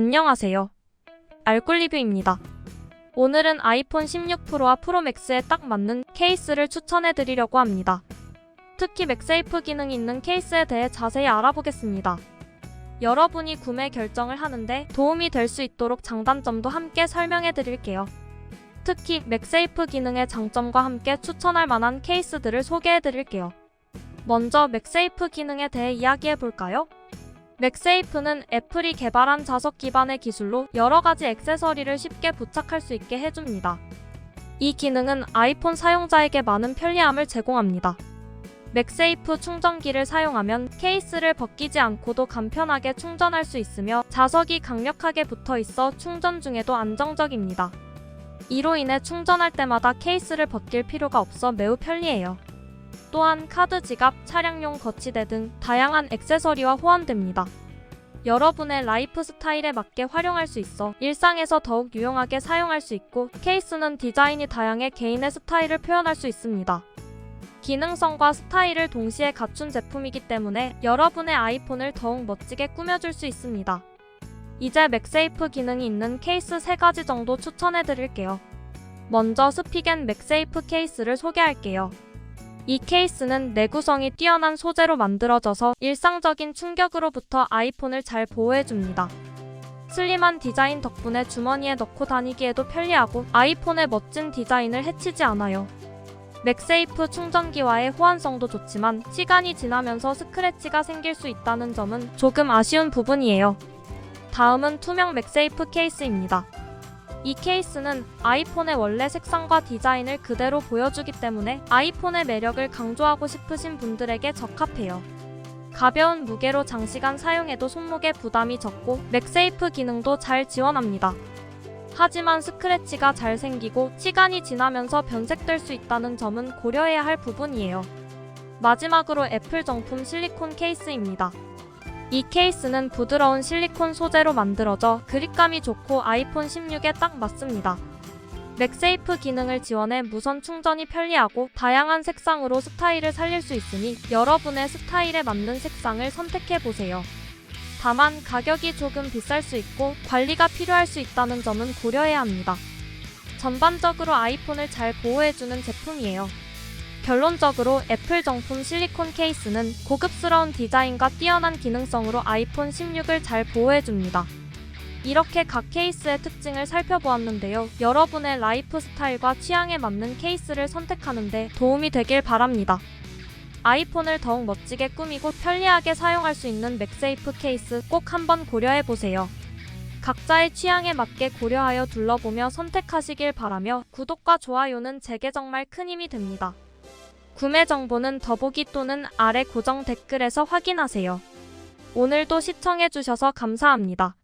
안녕하세요. 알꿀 리뷰입니다. 오늘은 아이폰 16 프로와 프로 맥스에 딱 맞는 케이스를 추천해 드리려고 합니다. 특히 맥세이프 기능이 있는 케이스에 대해 자세히 알아보겠습니다. 여러분이 구매 결정을 하는데 도움이 될 수 있도록 장단점도 함께 설명해 드릴게요. 특히 맥세이프 기능의 장점과 함께 추천할 만한 케이스들을 소개해 드릴게요. 먼저 맥세이프 기능에 대해 이야기해 볼까요? 맥세이프는 애플이 개발한 자석 기반의 기술로 여러 가지 액세서리를 쉽게 부착할 수 있게 해줍니다. 이 기능은 아이폰 사용자에게 많은 편리함을 제공합니다. 맥세이프 충전기를 사용하면 케이스를 벗기지 않고도 간편하게 충전할 수 있으며 자석이 강력하게 붙어 있어 충전 중에도 안정적입니다. 이로 인해 충전할 때마다 케이스를 벗길 필요가 없어 매우 편리해요. 또한 카드 지갑, 차량용 거치대 등 다양한 액세서리와 호환됩니다. 여러분의 라이프 스타일에 맞게 활용할 수 있어 일상에서 더욱 유용하게 사용할 수 있고 케이스는 디자인이 다양해 개인의 스타일을 표현할 수 있습니다. 기능성과 스타일을 동시에 갖춘 제품이기 때문에 여러분의 아이폰을 더욱 멋지게 꾸며줄 수 있습니다. 이제 맥세이프 기능이 있는 케이스 3가지 정도 추천해 드릴게요. 먼저 스피겐 맥세이프 케이스를 소개할게요. 이 케이스는 내구성이 뛰어난 소재로 만들어져서 일상적인 충격으로부터 아이폰을 잘 보호해줍니다. 슬림한 디자인 덕분에 주머니에 넣고 다니기에도 편리하고 아이폰의 멋진 디자인을 해치지 않아요. 맥세이프 충전기와의 호환성도 좋지만 시간이 지나면서 스크래치가 생길 수 있다는 점은 조금 아쉬운 부분이에요. 다음은 투명 맥세이프 케이스입니다. 이 케이스는 아이폰의 원래 색상과 디자인을 그대로 보여주기 때문에 아이폰의 매력을 강조하고 싶으신 분들에게 적합해요. 가벼운 무게로 장시간 사용해도 손목에 부담이 적고 맥세이프 기능도 잘 지원합니다. 하지만 스크래치가 잘 생기고 시간이 지나면서 변색될 수 있다는 점은 고려해야 할 부분이에요. 마지막으로 애플 정품 실리콘 케이스입니다. 이 케이스는 부드러운 실리콘 소재로 만들어져 그립감이 좋고 아이폰 16에 딱 맞습니다. 맥세이프 기능을 지원해 무선 충전이 편리하고 다양한 색상으로 스타일을 살릴 수 있으니 여러분의 스타일에 맞는 색상을 선택해 보세요. 다만 가격이 조금 비쌀 수 있고 관리가 필요할 수 있다는 점은 고려해야 합니다. 전반적으로 아이폰을 잘 보호해주는 제품이에요. 결론적으로 애플 정품 실리콘 케이스는 고급스러운 디자인과 뛰어난 기능성으로 아이폰 16을 잘 보호해줍니다. 이렇게 각 케이스의 특징을 살펴보았는데요. 여러분의 라이프 스타일과 취향에 맞는 케이스를 선택하는데 도움이 되길 바랍니다. 아이폰을 더욱 멋지게 꾸미고 편리하게 사용할 수 있는 맥세이프 케이스 꼭 한번 고려해보세요. 각자의 취향에 맞게 고려하여 둘러보며 선택하시길 바라며 구독과 좋아요는 제게 정말 큰 힘이 됩니다. 구매 정보는 더보기 또는 아래 고정 댓글에서 확인하세요. 오늘도 시청해주셔서 감사합니다.